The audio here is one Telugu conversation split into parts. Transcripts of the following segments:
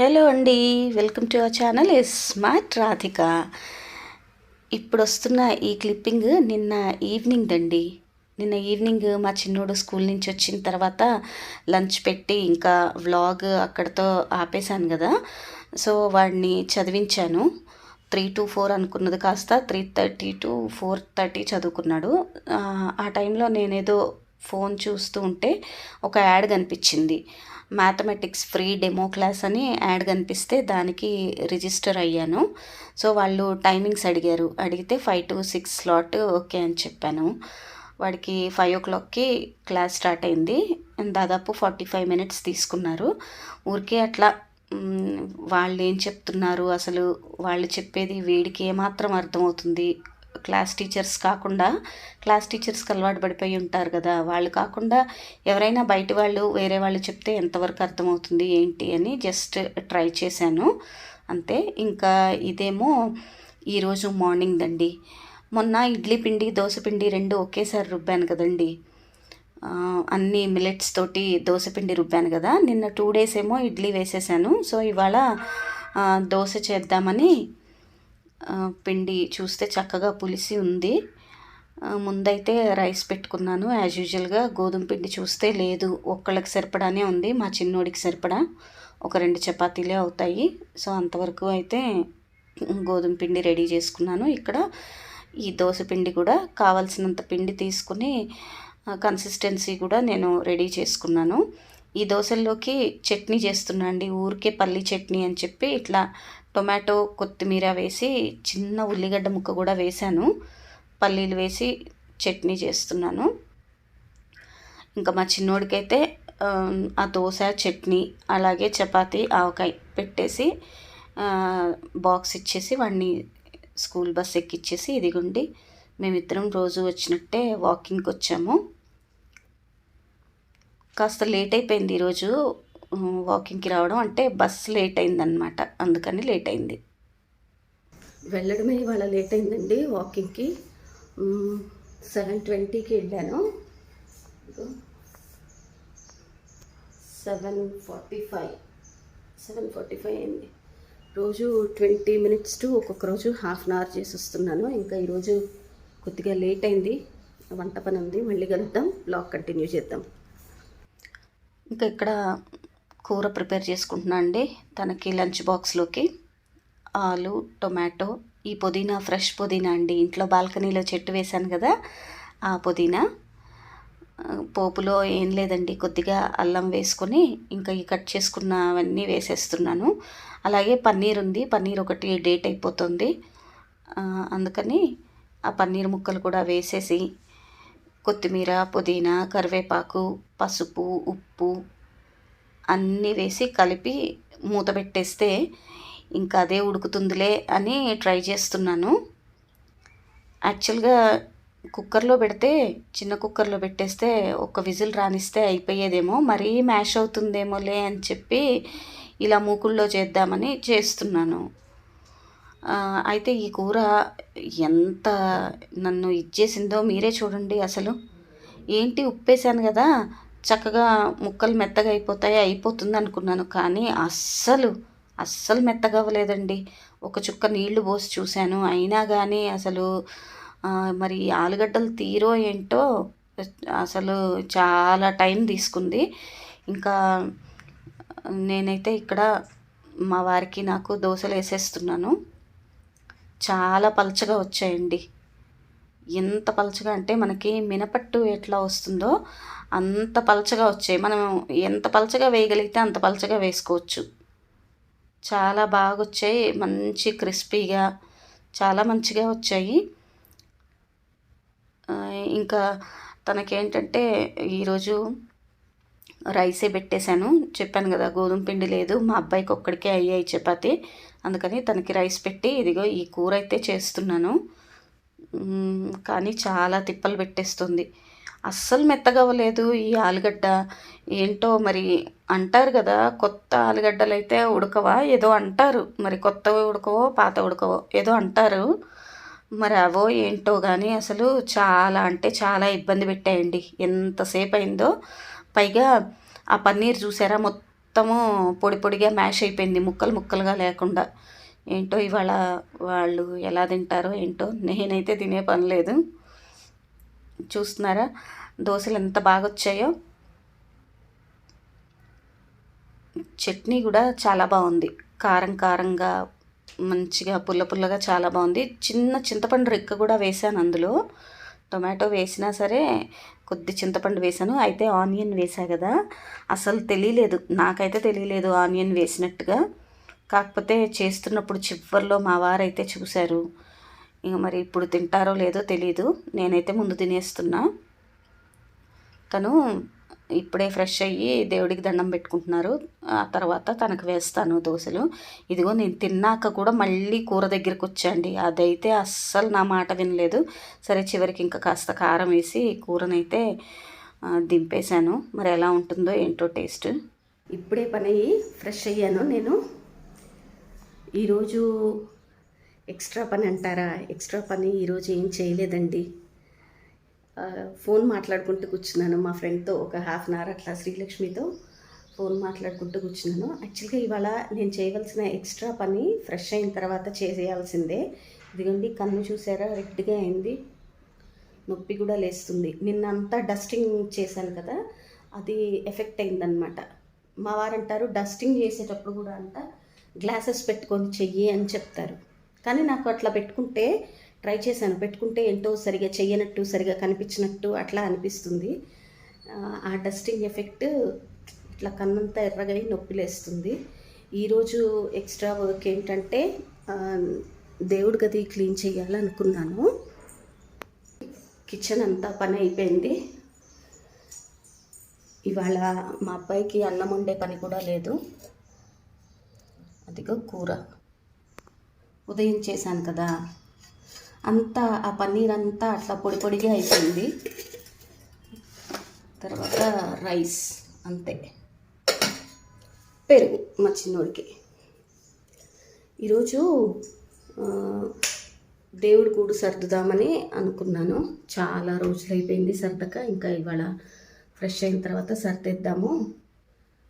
హలో అండి welcome to our channel. Smart Radhika ఇప్పుడు వస్తున్న ఈ క్లిప్పింగ్ నిన్న ఈవినింగ్ అండి. నిన్న ఈవినింగ్ మా చిన్నోడు స్కూల్ నుంచి వచ్చిన తర్వాత లంచ్ పెట్టి ఇంకా వ్లాగ్ అక్కడితో ఆపేశాను కదా. సో వాడిని చదివించాను. త్రీ టు ఫోర్ అనుకున్నది కాస్త three thirty to four thirty చదువుకున్నాడు. ఆ టైంలో నేనేదో ఫోన్ చూస్తూ ఉంటే ఒక యాడ్ కనిపించింది. మ్యాథమెటిక్స్ ఫ్రీ డెమో క్లాస్ అని యాడ్ కనిపిస్తే దానికి రిజిస్టర్ అయ్యాను. సో వాళ్ళు టైమింగ్స్ అడిగారు. అడిగితే five to six slot okay అని చెప్పాను. వాడికి ఫైవ్ ఓ క్లాక్కి క్లాస్ స్టార్ట్ అయింది. దాదాపు ఫార్టీ ఫైవ్ మినిట్స్ తీసుకున్నారు. ఊరికే అట్లా వాళ్ళు ఏం చెప్తున్నారు? అసలు వాళ్ళు చెప్పేది వీడికి ఏమాత్రం అర్థమవుతుంది? క్లాస్ టీచర్స్ కాకుండా క్లాస్ టీచర్స్కి అలవాటు పడిపోయి ఉంటారు కదా. వాళ్ళు కాకుండా ఎవరైనా బయట వాళ్ళు వేరే వాళ్ళు చెప్తే ఎంతవరకు అర్థమవుతుంది ఏంటి అని జస్ట్ ట్రై చేశాను. అంతే. ఇంకా ఇదేమో ఈరోజు మార్నింగ్ దండి. మొన్న ఇడ్లీ పిండి దోశ పిండి రెండు ఒకేసారి రుబ్బాను కదండి. అన్ని మిలెట్స్ తోటి దోశ పిండి రుబ్బాను కదా. నిన్న టూ డేస్ ఏమో ఇడ్లీ వేసేసాను. సో ఇవాళ దోశ చేద్దామని పిండి చూస్తే చక్కగా పులిసి ఉంది. ముందైతే రైస్ పెట్టుకున్నాను. యాజ్ యూజువల్గా గోధుమ పిండి చూస్తే లేదు. ఒక్కళ్ళకి సరిపడానే ఉంది. మా చిన్నోడికి సరిపడా. ఒక రెండు చపాతీలే అవుతాయి. సో అంతవరకు అయితే గోధుమ పిండి రెడీ చేసుకున్నాను. ఇక్కడ ఈ దోశ పిండి కూడా కావాల్సినంత పిండి తీసుకుని కన్సిస్టెన్సీ కూడా నేను రెడీ చేసుకున్నాను. ఈ దోశల్లోకి చట్నీ చేస్తున్నా అండి. ఊరికే పల్లి చట్నీ అని చెప్పి ఇట్లా టొమాటో కొత్తిమీర వేసి చిన్న ఉల్లిగడ్డ ముక్క కూడా వేశాను. పల్లీలు వేసి చట్నీ చేస్తున్నాను. ఇంకా మా చిన్నోడికైతే ఆ, దోశ చట్నీ అలాగే చపాతీ ఆవకాయ పెట్టేసి బాక్స్ ఇచ్చేసి వాడిని స్కూల్ బస్ ఎక్కిచ్చేసి ఇదిగోండి మేమిద్దరం రోజు వచ్చినట్టే వాకింగ్కి వచ్చాము. కాస్త లేట్ అయిపోయింది ఈరోజు. వాకింగ్కి రావడం అంటే బస్ లేట్ అయిందనమాట అందుకని లేట్ అయింది. వెళ్ళడమే ఇవాళ లేట్ అయిందండి వాకింగ్కి సెవెన్ ట్వంటీకి వెళ్ళాను seven forty five seven forty five అయింది. రోజు ట్వంటీ మినిట్స్ టు ఒక్కొక్క రోజు హాఫ్ అన్ అవర్ చేసి వస్తున్నాను. ఇంకా ఈరోజు కొద్దిగా లేట్ అయింది. వంట పని ఉంది. మళ్ళీ కలుద్దాం. బ్లాగ్ కంటిన్యూ చేద్దాం. ఇంకా ఇక్కడ కూర ప్రిపేర్ చేసుకుంటున్నా అండి. తనకి లంచ్ బాక్స్లోకి ఆలు టొమాటో ఈ పుదీనా ఫ్రెష్ పుదీనా అండి. ఇంట్లో బాల్కనీలో చెట్టు వేశాను కదా ఆ పుదీనా. పోపులో ఏం లేదండి. కొద్దిగా అల్లం వేసుకొని ఇంకా ఈ కట్ చేసుకున్నవన్నీ వేసేస్తున్నాను. అలాగే పన్నీర్ ఉంది. పన్నీర్ ఒకటి డేట్ అయిపోతుంది. అందుకని ఆ పన్నీర్ ముక్కలు కూడా వేసేసి కొత్తిమీర పుదీనా కరివేపాకు పసుపు ఉప్పు అన్నీ వేసి కలిపి మూత పెట్టేస్తే ఇంకా అదే ఉడుకుతుందిలే అని ట్రై చేస్తున్నాను. యాక్చువల్గా కుక్కర్లో పెడితే చిన్న కుక్కర్లో పెట్టేస్తే ఒక విజిల్ రానిస్తే అయిపోయేదేమో మరీ మ్యాష్ అవుతుందేమోలే అని చెప్పి ఇలా మూకుల్లో చేద్దామని చేస్తున్నాను. అయితే ఈ కూర ఎంత నన్ను ఇచ్చేసిందో మీరే చూడండి అసలు. ఏంటి ఉప్పేసాను కదా చక్కగా ముక్కలు మెత్తగా అయిపోతాయి అయిపోతుంది అనుకున్నాను. కానీ అస్సలు అస్సలు మెత్తగా అవ్వలేదండి. ఒక చుక్క నీళ్ళు పోసి చూశాను. అయినా కానీ అసలు మరి ఆలుగడ్డలు తీరో ఏంటో అసలు చాలా టైం తీసుకుంది. ఇంకా నేనైతే ఇక్కడ మా వారికి నాకు దోశలు వేసేస్తున్నాను. చాలా పలచగా వచ్చాయండి. ఎంత పలచగా అంటే మనకి మినపట్టు ఎట్లా వస్తుందో అంత పలచగా వచ్చాయి. మనం ఎంత పలచగా వేయగలిగితే అంత పలచగా వేసుకోవచ్చు. చాలా బాగా వచ్చాయి మంచి క్రిస్పీగా చాలా మంచిగా వచ్చాయి. ఇంకా తనకేంటంటే ఈరోజు రైసే పెట్టేశాను. చెప్పాను కదా గోధుమ పిండి లేదు. మా అబ్బాయికి ఒక్కడికే అయ్యాయి చపాతి. అందుకని తనకి రైస్ పెట్టి ఇదిగో ఈ కూర అయితే చేస్తున్నాను. కానీ చాలా తిప్పలు పెట్టేస్తుంది. అస్సలు మెత్తగా అవ్వలేదు ఈ ఆలుగడ్డ. ఏంటో మరి అంటారు కదా కొత్త ఆలుగడ్డలు అయితే ఉడకవా? ఏదో అంటారు. మరి కొత్తవి ఉడకవో పాత ఉడకవో ఏదో అంటారు. మరి అవో ఏంటో కానీ అసలు చాలా అంటే చాలా ఇబ్బంది పెట్టాయండి. ఎంతసేపు అయిందో పైగా ఆ పన్నీర్ చూసారా? మొత్తము పొడి పొడిగా మ్యాష్ అయిపోయింది. ముక్కలు ముక్కలుగా లేకుండా. ఏంటో ఇవాళ వాళ్ళు ఎలా తింటారో ఏంటో నేనైతే తినే పని లేదు. చూస్తున్నారా? దోశలు ఎంత బాగా వచ్చాయో చట్నీ కూడా చాలా బాగుంది. కారం కారంగా మంచిగా పుల్ల పుల్లగా చాలా బాగుంది. చిన్న చింతపండు రెక్క కూడా వేసాను అందులో. టొమాటో వేసినా సరే కొద్ది చింతపండు వేసాను అయితే ఆనియన్ వేసా కదా? అసలు తెలియలేదు. నాకైతే తెలియలేదు ఆనియన్ వేసినట్టుగా. కాకపోతే చేస్తున్నప్పుడు చివరిలో మా వారైతే చూశారు. ఇంక మరి ఇప్పుడు తింటారో లేదో తెలీదు. నేనైతే ముందు తినేస్తున్నా. తను ఇప్పుడే ఫ్రెష్ అయ్యి దేవుడికి దండం పెట్టుకుంటున్నారు. ఆ తర్వాత తనకు వేస్తాను దోశలు. ఇదిగో నేను తిన్నాక కూడా మళ్ళీ కూర దగ్గరికి వచ్చాండి. అదైతే అస్సలు నా మాట వినలేదు. సరే చివరికి ఇంకా కాస్త కారం వేసి కూరనైతే దింపేశాను. మరి ఎలా ఉంటుందో ఏంటో టేస్ట్. ఇప్పుడే పని అయ్యి ఫ్రెష్ అయ్యాను నేను. ఈరోజు ఎక్స్ట్రా పని అంటారా? ఎక్స్ట్రా పని ఈరోజు ఏం చేయలేదండి. ఫోన్ మాట్లాడుకుంటూ కూర్చున్నాను. మా ఫ్రెండ్తో ఒక హాఫ్ అన్ అవర్ అట్లా శ్రీలక్ష్మితో ఫోన్ మాట్లాడుకుంటూ కూర్చున్నాను. యాక్చువల్గా ఇవాళ నేను చేయవలసిన ఎక్స్ట్రా పని ఫ్రెష్ అయిన తర్వాత చేసేయాల్సిందే. ఇదిగోండి కన్ను చూసారా? రెడ్గా అయింది. నొప్పి కూడా లేస్తుంది. నిన్నంతా డస్టింగ్ చేశాను కదా అది ఎఫెక్ట్ అయిందనమాట మా వారంటారు డస్టింగ్ చేసేటప్పుడు కూడా అంట గ్లాసెస్ పెట్టుకొని చెయ్యి అని చెప్తారు. కానీ నాకు అట్లా పెట్టుకుంటే ట్రై చేశాను. పెట్టుకుంటే ఏంటో సరిగా చెయ్యనట్టు సరిగా కనిపించినట్టు అట్లా అనిపిస్తుంది. ఆ డస్టింగ్ ఎఫెక్ట్ ఇట్లా కన్నంతా ఎర్రగా నొప్పి లేస్తుంది ఈరోజు ఎక్స్ట్రా వర్క్ ఏంటంటే దేవుడి గది క్లీన్ చేయాలనుకున్నాను కిచెన్ అంతా పని అయిపోయింది. ఇవాళ మా అబ్బాయికి అన్నం వండే పని కూడా లేదు. అదిగో కూర. ఉదయం చేశాను కదా. అంతా ఆ పన్నీర్ అంతా అట్లా పొడి పొడిగా అయిపోయింది. తర్వాత రైస్ అంతే. పెరుగు మా చిన్నోడికి. ఈరోజు దేవుడి కూడు సర్దుదామని అనుకున్నాను. చాలా రోజులు అయిపోయింది సర్దక ఇంకా ఇవాళ ఫ్రెష్ అయిన తర్వాత సర్దేద్దాము.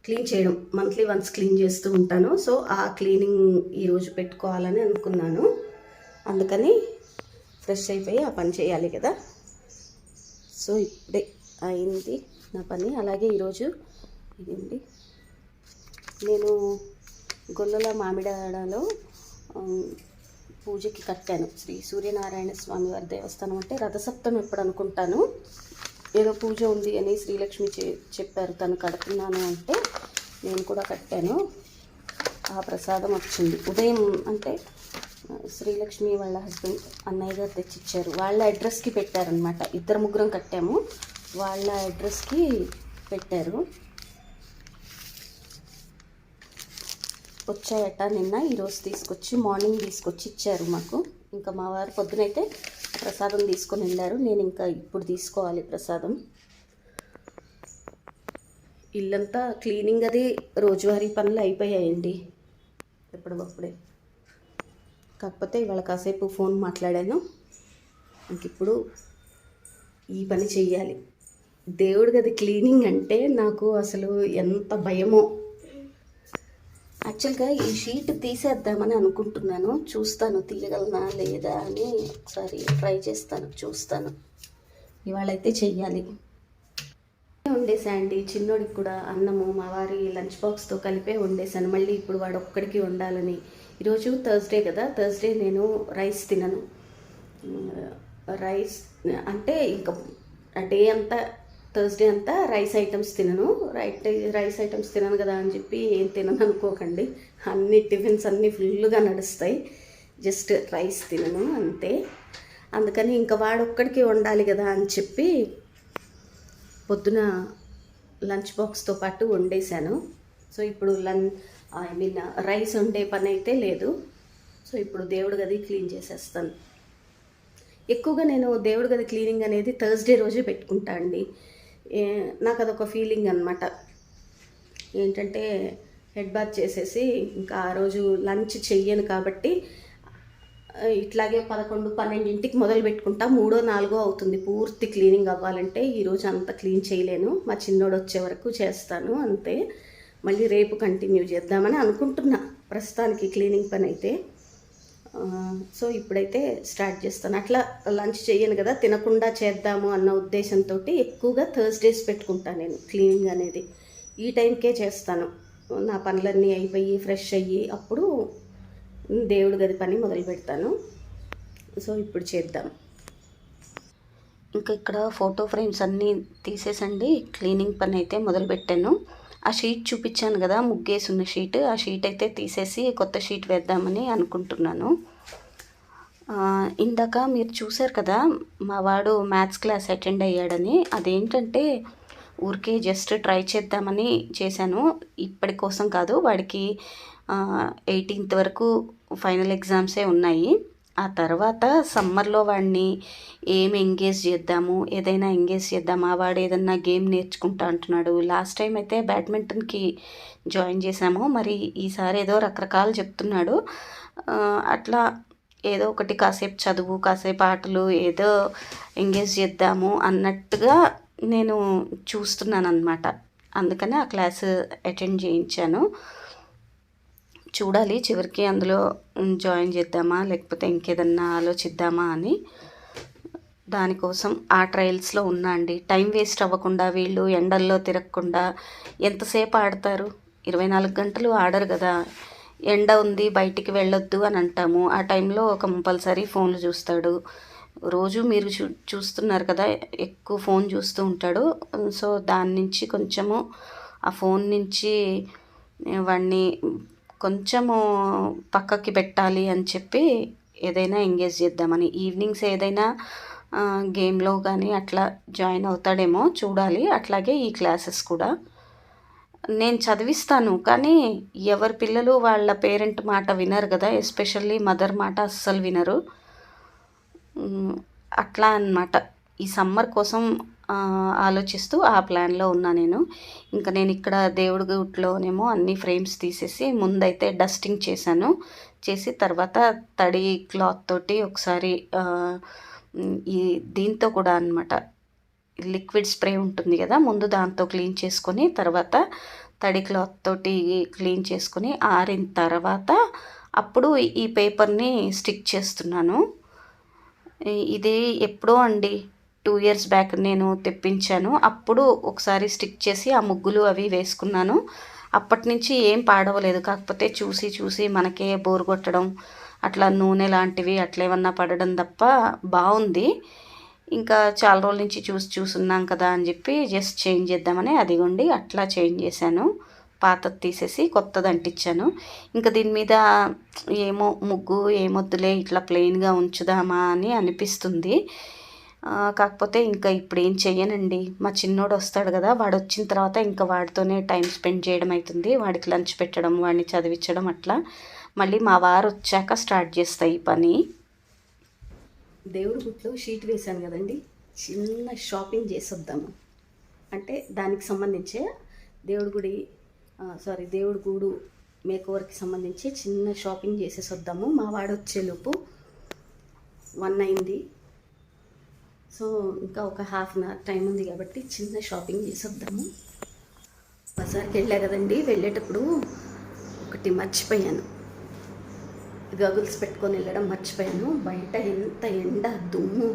క్లీన్ చేయడం మంత్లీ వన్స్ క్లీన్ చేస్తూ ఉంటాను. సో ఆ క్లీనింగ్ ఈరోజు పెట్టుకోవాలని అనుకున్నాను. అందుకని ఫ్రెష్ అయిపోయి ఆ పని చేయాలి కదా. సో ఇప్పుడే అయింది నా పని. అలాగే ఈరోజు ఇదండి నేను గొల్లల మామిడాడలో పూజకి కట్టాను. శ్రీ సూర్యనారాయణ స్వామి వారి దేవస్థానం అంటే రథసప్తం ఎప్పుడు అనుకుంటాను. ఏదో పూజ ఉంది అని శ్రీలక్ష్మి చెప్పారు. తను కడుతున్నాను అంటే నేను కూడా కట్టాను. ఆ ప్రసాదం వచ్చింది. ఉదయం అంటే శ్రీలక్ష్మి వాళ్ళ హస్బెండ్ అన్నయ్య గారు తెచ్చిచ్చారు. వాళ్ళ అడ్రస్కి పెట్టారనమాట ఇద్దరు ముగ్గురం కట్టాము. వాళ్ళ అడ్రస్కి పెట్టారు. వచ్చాయట నిన్న. ఈరోజు తీసుకొచ్చి మార్నింగ్ తీసుకొచ్చి ఇచ్చారు మాకు. ఇంకా మా వారు పొద్దునైతే ప్రసాదం తీసుకొని వెళ్ళారు. నేను ఇంకా ఇప్పుడు తీసుకోవాలి ప్రసాదం. ఇల్లంతా క్లీనింగ్ అది రోజువారీ పనులు అయిపోయాయండి. ఎప్పటికప్పుడే. కాకపోతే ఇవాళ కాసేపు ఫోన్ మాట్లాడాను. ఇంక ఇప్పుడు ఈ పని చెయ్యాలి. దేవుడి గది క్లీనింగ్ అంటే నాకు అసలు ఎంత భయమో. యాక్చువల్గా ఈ షీట్ తీసేద్దామని అనుకుంటున్నాను. చూస్తాను తీయగలనా లేదా అని ఒకసారి ట్రై చేస్తాను చూస్తాను. ఇవాళైతే చెయ్యాలి. వండేసా చిన్నోడికి కూడా అన్నము మా వారి లంచ్ బాక్స్తో కలిపే వండేసాను మళ్ళీ ఇప్పుడు వాడు ఒక్కడికి వండాలని ఈరోజు థర్స్డే కదా. థర్స్డే నేను రైస్ తినను. రైస్ అంటే ఇంకా డే అంతా థర్స్డే అంతా రైస్ ఐటమ్స్ తినను. రైట్ రైస్ ఐటమ్స్ తినను కదా అని చెప్పి ఏం తినను అనుకోకండి. అన్ని టిఫిన్స్ అన్నీ ఫుల్గా నడుస్తాయి. జస్ట్ రైస్ తినను అంతే. అందుకని ఇంకా వాడొక్కడికి వండాలి కదా అని చెప్పి పొద్దున లంచ్ బాక్స్తో పాటు వండేశాను. సో ఇప్పుడు లంచ్ ఐ మీన్ రైస్ వండే పని అయితే లేదు. సో ఇప్పుడు దేవుడి గది క్లీన్ చేసేస్తాను. ఎక్కువగా నేను దేవుడి గది క్లీనింగ్ అనేది థర్స్డే రోజే పెట్టుకుంటా అండి. నాకు అదొక ఫీలింగ్ అనమాట ఏంటంటే హెడ్ బాత్ చేసేసి ఇంకా ఆ రోజు లంచ్ చెయ్యను కాబట్టి ఇట్లాగే పదకొండు పన్నెండింటికి మొదలు పెట్టుకుంటా మూడో నాలుగో అవుతుంది. పూర్తి క్లీనింగ్ అవ్వాలంటే ఈరోజు అంత క్లీన్ చేయలేను. మా చిన్నోడు వచ్చే వరకు చేస్తాను అంతే. మళ్ళీ రేపు కంటిన్యూ చేద్దామని అనుకుంటున్నా. ప్రస్తుతానికి క్లీనింగ్ పని అయితే సో ఇప్పుడైతే స్టార్ట్ చేస్తాను. అట్లా లంచ్ చేయను కదా తినకుండా చేద్దాము అన్న ఉద్దేశంతో ఎక్కువగా థర్స్డేస్ పెట్టుకుంటాను నేను క్లీనింగ్ అనేది. ఈ టైంకే చేస్తాను. నా పనులన్నీ అయిపోయి ఫ్రెష్ అయ్యి అప్పుడు దేవుడి గది పని మొదలు పెడతాను. సో ఇప్పుడు చేద్దాం. ఇంకా ఇక్కడ ఫోటో ఫ్రేమ్స్ అన్నీ తీసేసండి. క్లీనింగ్ పని అయితే మొదలుపెట్టాను ఆ షీట్ చూపించాను కదా ముగ్గేసి ఉన్న షీట్. ఆ షీట్ అయితే తీసేసి కొత్త షీట్ వేద్దామని అనుకుంటున్నాను. ఇందాక మీరు చూశారు కదా మా వాడు మ్యాథ్స్ క్లాస్ అటెండ్ అయ్యాడని. అదేంటంటే ఊరికే జస్ట్ ట్రై చేద్దామని చేశాను. ఇప్పటి కోసం కాదు వాడికి ఎయిటీన్త్ వరకు ఫైనల్ ఎగ్జామ్సే ఉన్నాయి. ఆ తర్వాత సమ్మర్లో వాడిని ఏం ఎంగేజ్ చేద్దాము ఏదైనా ఎంగేజ్ చేద్దామా వాడు ఏదన్నా గేమ్ నేర్చుకుంటా అంటున్నాడు. లాస్ట్ టైం అయితే బ్యాడ్మింటన్కి జాయిన్ చేశాము. మరి ఈసారి ఏదో రకరకాలు చెప్తున్నాడు. అట్లా ఏదో ఒకటి కాసేపు చదువు కాసేపు ఆటలు ఏదో ఎంగేజ్ చేద్దాము అన్నట్టుగా నేను చూస్తున్నాను అనమాట అందుకనే ఆ క్లాస్ అటెండ్ చేయించాను. చూడాలి. చివరికి అందులో జాయిన్ చేద్దామా? లేకపోతే ఇంకేదన్నా ఆలోచిద్దామా అని. దానికోసం ఆ ట్రయల్స్లో ఉన్నా అండి. టైం వేస్ట్ అవ్వకుండా వీళ్ళు ఎండల్లో తిరగకుండా ఎంతసేపు ఆడతారు? ఇరవై నాలుగు గంటలు ఆడరు కదా. ఎండ ఉంది బయటికి వెళ్ళొద్దు అని అంటాము. ఆ టైంలో ఒక కంపల్సరీ ఫోన్లు చూస్తాడు. రోజు మీరు చూ చూస్తున్నారు కదా ఎక్కువ ఫోన్ చూస్తూ ఉంటాడు. సో దాని నుంచి కొంచెము ఆ ఫోన్ నుంచి వాడిని కొంచెము పక్కకి పెట్టాలి అని చెప్పి ఏదైనా ఎంగేజ్ చేద్దామని. ఈవినింగ్స్ ఏదైనా గేమ్లో కానీ అట్లా జాయిన్ అవుతాడేమో చూడాలి. అట్లాగే ఈ క్లాసెస్ కూడా. నేను చదివిస్తాను కానీ ఎవరి పిల్లలు వాళ్ళ పేరెంట్ మాట వినరు కదా. ఎస్పెషల్లీ మదర్ మాట అస్సలు వినరు. అట్లా అన్నమాట. ఈ సమ్మర్ కోసం ఆలోచిస్తూ ఆ ప్లాన్లో ఉన్నా నేను. ఇంకా నేను ఇక్కడ దేవుడి గుట్లోనేమో అన్ని ఫ్రేమ్స్ తీసేసి ముందైతే డస్టింగ్ చేశాను. చేసి తర్వాత తడి క్లాత్ తోటి ఒకసారి ఈ దీంతో కూడా అన్నమాట. లిక్విడ్ స్ప్రే ఉంటుంది కదా ముందు దాంతో క్లీన్ చేసుకొని తర్వాత తడి క్లాత్ తోటి క్లీన్ చేసుకొని ఆరిన తర్వాత అప్పుడు ఈ పేపర్ని స్టిక్ చేస్తున్నాను. ఇది ఎప్పుడో అండి టూ ఇయర్స్ బ్యాక్ నేను తెప్పించాను. అప్పుడు ఒకసారి స్టిక్ చేసి ఆ ముగ్గులు అవి వేసుకున్నాను. అప్పటి నుంచి ఏం పాడవలేదు. కాకపోతే చూసి చూసి మనకే బోర్ కొట్టడం అట్లా నూనె లాంటివి అట్లేమన్నా పడడం తప్ప బాగుంది. ఇంకా చాలా రోజుల నుంచి చూసి చూసున్నాం కదా అని చెప్పి జస్ట్ చేంజ్ చేద్దామని అదిగోండి అట్లా చేంజ్ చేశాను. పాతది తీసేసి కొత్తది అంటించాను. ఇంకా దీని మీద ఏమో ముగ్గు ఏమొద్దులే ఇట్లా ప్లెయిన్గా ఉంచుదామా అని అనిపిస్తుంది. కాకపోతే ఇంకా ఇప్పుడు ఏం చెయ్యనండి. మా చిన్నోడు వస్తాడు కదా వాడు వచ్చిన తర్వాత ఇంకా వాడితోనే టైం స్పెండ్ చేయడం అవుతుంది వాడికి లంచ్ పెట్టడం వాడిని చదివించడం అట్లా. మళ్ళీ మా వారు వచ్చాక స్టార్ట్ చేస్తాయి ఈ పని. దేవుడి గుట్లో షీట్ వేశాను కదండి. చిన్న షాపింగ్ చేసొద్దాము. అంటే దానికి సంబంధించే దేవుడి గుడి సారీ దేవుడి గూడు మేకోవర్కి సంబంధించి చిన్న షాపింగ్ చేసేసి వద్దాము మా వాడు వచ్చేలోపు వన్ అయింది. సో ఇంకా ఒక హాఫ్ అన్ అవర్ టైం ఉంది కాబట్టి చిన్న షాపింగ్ చేసి వద్దాము బజార్కి వెళ్ళా కదండి వెళ్ళేటప్పుడు ఒకటి మర్చిపోయాను. గగుల్స్ పెట్టుకొని వెళ్ళడం మర్చిపోయాను. బయట ఎంత ఎండ దుమ్ము.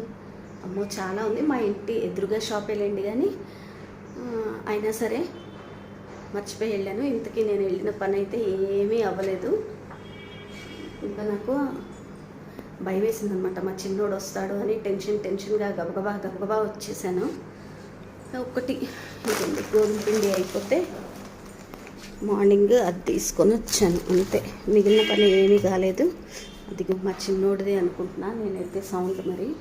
అమ్మో చాలా ఉంది. మా ఇంటి ఎదురుగా షాప్ వెళ్ళండి కానీ అయినా సరే మర్చిపోయి వెళ్ళాను. ఇంతకీ నేను వెళ్ళిన పని అయితే ఏమీ అవ్వలేదు. ఇంకా నాకు భయం వేసిందనమాట మా చిన్నోడు వస్తాడు అని టెన్షన్ టెన్షన్గా గబగబా గబగబా వచ్చేసాను. ఒకటి గోధుమ పిండి అయిపోతే మార్నింగ్ అది తీసుకొని వచ్చాను. అంతే. మిగిలిన పని ఏమీ కాలేదు. అది మా చిన్నోడిది అనుకుంటున్నా. నేనైతే సౌండ్ మరి.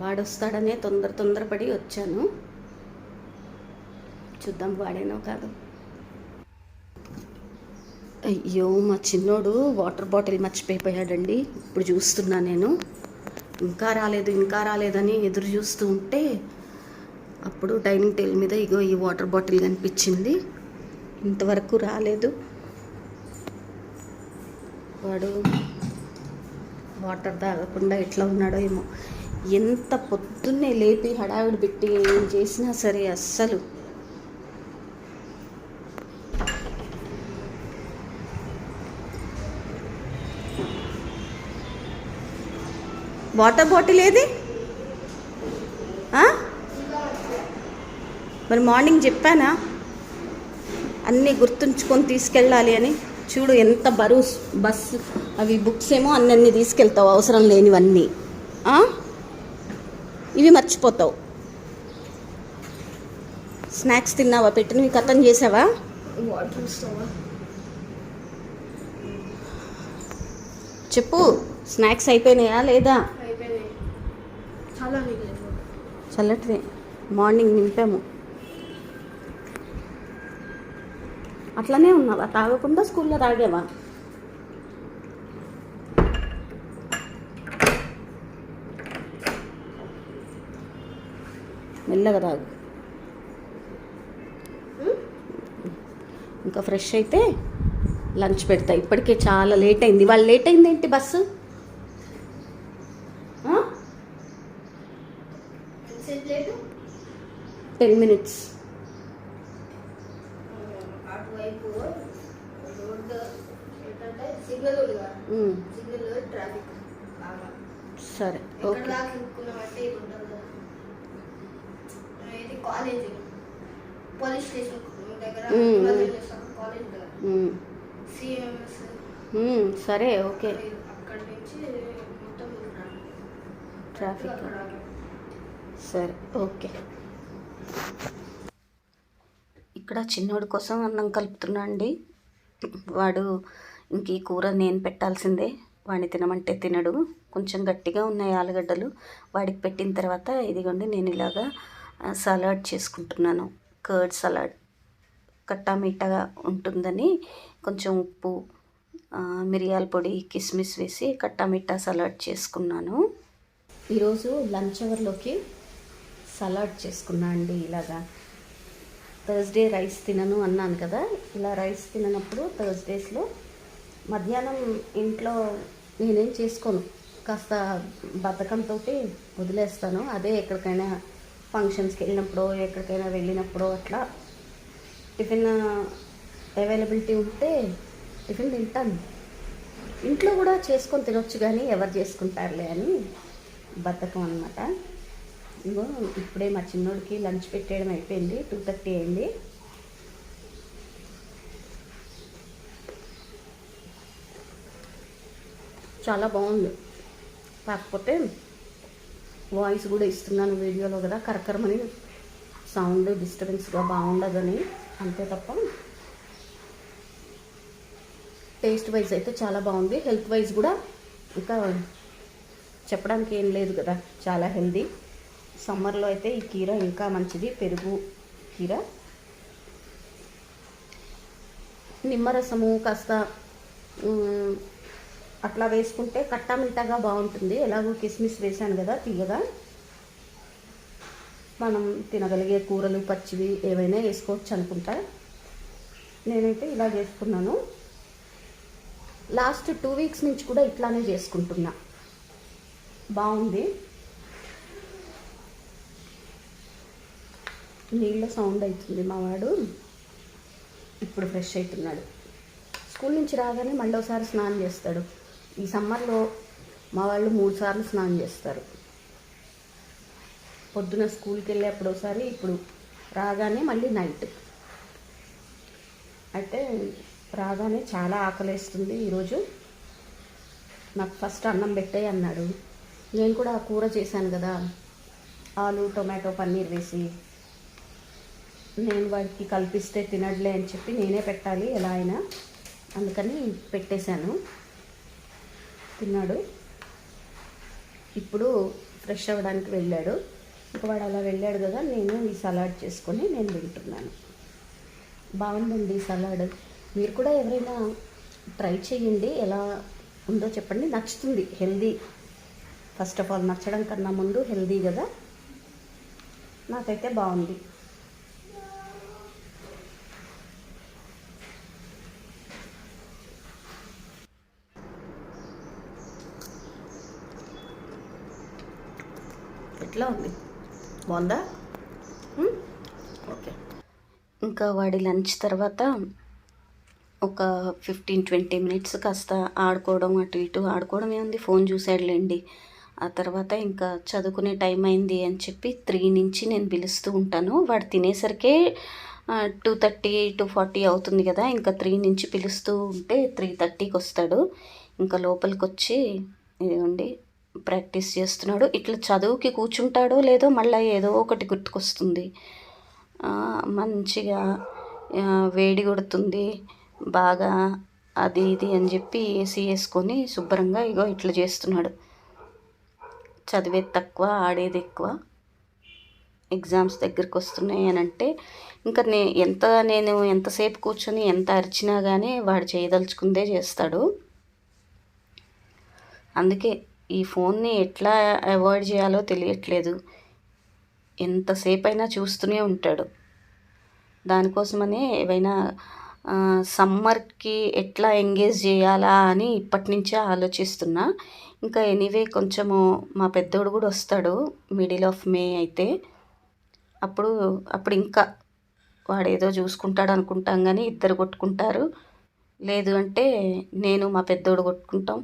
వాడు వస్తాడనే తొందర తొందరపడి వచ్చాను. చూద్దాం వాడేనో కాదు. అయ్యో మా చిన్నోడు వాటర్ బాటిల్ మర్చిపోయిపోయాడండి. ఇప్పుడు చూస్తున్నా నేను. ఇంకా రాలేదు ఇంకా రాలేదని ఎదురు చూస్తూ ఉంటే అప్పుడు డైనింగ్ టేబుల్ మీద ఇగో ఈ వాటర్ బాటిల్ కనిపించింది. ఇంతవరకు రాలేదు. వాడు వాటర్ తాగకుండా ఎట్లా ఉన్నాడో ఏమో. ఎంత పొద్దున్నే లేపి హడావిడి పెట్టి ఏం చేసినా సరే అస్సలు వాటర్ బాటిల్ ఏది? మరి మార్నింగ్ చెప్పానా? అన్నీ గుర్తుంచుకొని తీసుకెళ్ళాలి అని. చూడు ఎంత బరువు స్- బస్సు అవి బుక్స్ ఏమో అన్ని అన్ని తీసుకెళ్తావు. అవసరం లేనివన్నీ? ఇవి మర్చిపోతావు. స్నాక్స్ తిన్నావా? పెట్టినవి కథం చేసావా? చెప్పు. స్నాక్స్ అయిపోయినాయా లేదా అయిపోయినాయి చాలా మిగిలింది చల్లటిది మార్నింగ్ నింపాము. అట్లనే ఉన్నావా? తాగకుండా స్కూల్లో తాగేవా? మెల్లగా తాగు. ఇంకా ఫ్రెష్ అయితే లంచ్ పెడతా. ఇప్పటికే చాలా లేట్ అయింది. వాళ్ళు లేట్ అయింది ఏంటి బస్సు ఆ? ఎంతసేపు లేటు టెన్ మినిట్స్ అటువైపు రోడ్డు ఏంటంటే సిగ్నల్ ఉంది కదా మ్మ్. సిగ్నల్ ట్రాఫిక్ బాగా సరే ఓకే. కాలేజ్ పోలీస్ స్టేషన్ దగ్గర సరే ఓకే ట్రాఫిక్. సరే ఓకే. ఇక్కడ చిన్నోడి కోసం అన్నం కలుపుతున్నా అండి. వాడు ఇంక ఈ కూర నేను పెట్టాల్సిందే. వాడిని తినమంటే తినడు. కొంచెం గట్టిగా ఉన్నాయి ఆలుగడ్డలు. వాడికి పెట్టిన తర్వాత ఇదిగోండి నేను ఇలాగా సలాడ్ చేసుకుంటున్నాను. Curd salad. కట్టామీటగా ఉంటుందని కొంచెం ఉప్పు మిరియాల పొడి కిస్మిస్ వేసి కట్టామీటా సలాడ్ చేసుకున్నాను. ఈరోజు లంచ్ అవర్లోకి సలాడ్ చేసుకున్నా అండి ఇలాగా. థర్స్డే రైస్ తినను అన్నాను కదా. ఇలా రైస్ తిననప్పుడు థర్స్డేస్లో మధ్యాహ్నం ఇంట్లో నేనేం చేసుకోను. కాస్త బద్ధకంతో వదిలేస్తాను. అదే ఎక్కడికైనా ఫంక్షన్స్కి వెళ్ళినప్పుడు ఎక్కడికైనా వెళ్ళినప్పుడు అట్లా టిఫిన్ అవైలబిలిటీ ఉంటే టిఫిన్ తింటాను. ఇంట్లో కూడా చేసుకొని తినొచ్చు కానీ ఎవరు చేసుకుంటారులే అని బద్ధకం అనమాట ఇగో ఇప్పుడే మా చిన్నోడికి లంచ్ పెట్టేయడం అయిపోయింది. టూ థర్టీ అయింది. చాలా బాగుంది. కాకపోతే వాయిస్ కూడా ఇస్తున్నాను వీడియోలో కదా కరకరమని సౌండ్ డిస్టర్బెన్స్గా బాగుండదని. అంతే తప్ప టేస్ట్ వైజ్ అయితే చాలా బాగుంది. హెల్త్ వైజ్ కూడా ఇంకా చెప్పడానికి ఏం లేదు కదా చాలా హెల్దీ. సమ్మర్లో అయితే ఈ కీర ఇంకా మంచిది. పెరుగు కీర. నిమ్మరసము కాస్త అట్లా వేసుకుంటే కట్టామిట్టాగా బాగుంటుంది. ఎలాగో కిస్మిస్ వేసాను కదా తీయగా మనం తినగలిగే కూరలు పచ్చివి ఏవైనా వేసుకోవచ్చు అనుకుంటా. నేనైతే ఇలా చేసుకున్నాను. లాస్ట్ టూ వీక్స్ నుంచి కూడా ఇట్లానే చేసుకుంటున్నా. బాగుంది. నీళ్ళ సౌండ్ అవుతుంది మా వాడు. ఇప్పుడు ఫ్రెష్ అవుతున్నాడు స్కూల్ నుంచి రాగానే మళ్ళీ ఒకసారి స్నానం చేస్తాడు. ఈ సమ్మర్లో మా వాళ్ళు మూడు సార్లు స్నానం చేస్తారు. పొద్దున స్కూల్కి వెళ్ళేప్పుడు ఒకసారి ఇప్పుడు రాగానే మళ్ళీ నైట్. అయితే రాగానే చాలా ఆకలేస్తుంది ఈరోజు. నాకు ఫస్ట్ అన్నం పెట్టే అన్నాడు. నేను కూడా ఆ కూర చేశాను కదా. ఆలు టొమాటో పన్నీర్ వేసి నేను వాడికి కల్పిస్తే తినట్లే అని చెప్పి నేనే పెట్టాలి ఎలా అయినా. అందుకని పెట్టేశాను. తిన్నాడు. ఇప్పుడు ఫ్రెష్ అవ్వడానికి వెళ్ళాడు. ఇంకా వాడు అలా వెళ్ళాడు కదా నేను ఈ సలాడ్ చేసుకొని నేను తింటున్నాను. బాగుందండి ఈ సలాడ్. మీరు కూడా ఎవరైనా ట్రై చేయండి ఎలా ఉందో చెప్పండి. నచ్చుతుంది హెల్దీ. ఫస్ట్ ఆఫ్ ఆల్ నచ్చడం కన్నా ముందు హెల్దీ కదా. నాకైతే బాగుంది. ఇట్లా ఉంది? బాగుందా? ఓకే. ఇంకా వాడి లంచ్ తర్వాత ఒక ఫిఫ్టీన్ ట్వంటీ మినిట్స్ కాస్త ఆడుకోవడం అటు ఇటు ఆడుకోవడం ఏముంది? ఫోన్ చూసాడులేండి ఆ తర్వాత ఇంకా చదువుకునే టైం అయింది అని చెప్పి త్రీ నుంచి నేను పిలుస్తూ ఉంటాను. వాడు తినేసరికే టూ థర్టీ టూ ఫార్టీ అవుతుంది కదా ఇంకా త్రీ నుంచి పిలుస్తూ ఉంటే త్రీ థర్టీకి వస్తాడు ఇంకా లోపలికి వచ్చి ఇదిగోండి ప్రాక్టీస్ చేస్తున్నాడు. ఇట్లా చదువుకి కూర్చుంటాడో లేదో మళ్ళీ ఏదో ఒకటి గుర్తుకొస్తుంది. మంచిగా వేడి కొడుతుంది. బాగా అది ఇది అని చెప్పి ఏసీ వేసుకొని శుభ్రంగా ఇగో ఇట్లా చేస్తున్నాడు. చదివేది తక్కువ ఆడేది ఎక్కువ ఎగ్జామ్స్ దగ్గరికి వస్తున్నాయి అని అంటే ఇంకా నే ఎంత నేను ఎంతసేపు కూర్చొని ఎంత అరిచినా కానీ వాడు చేయదలుచుకుందే చేస్తాడు. అందుకే ఈ ఫోన్ని ఎట్లా అవాయిడ్ చేయాలో తెలియట్లేదు. ఎంతసేపు అయినా చూస్తూనే ఉంటాడు. దానికోసమనే ఏవైనా సమ్మర్కి ఎట్లా ఎంగేజ్ చేయాలా అని ఇప్పటి నుంచే ఆలోచిస్తున్నా. ఇంకా ఎనీవే కొంచెము మా పెద్దోడు కూడా వస్తాడు మిడిల్ ఆఫ్ మే అయితే. అప్పుడు అప్పుడు ఇంకా వాడు ఏదో చూసుకుంటాడు అనుకుంటాం కానీ ఇద్దరు కొట్టుకుంటారు. లేదు అంటే నేను మా పెద్దోడు కొట్టుకుంటాం.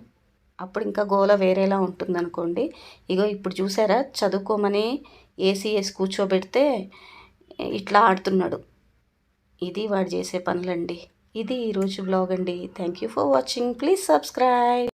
అప్పుడు ఇంకా గోల వేరేలా ఉంటుంది అనుకోండి ఇగో ఇప్పుడు చూసారా? చదువుకోమని ఏసీ వేసి కూర్చోబెడితే ఇట్లా ఆడుతున్నాడు. ఇది వాడు చేసే పనులండి. ఇది ఈరోజు బ్లాగ్ అండి. Thank you for watching please subscribe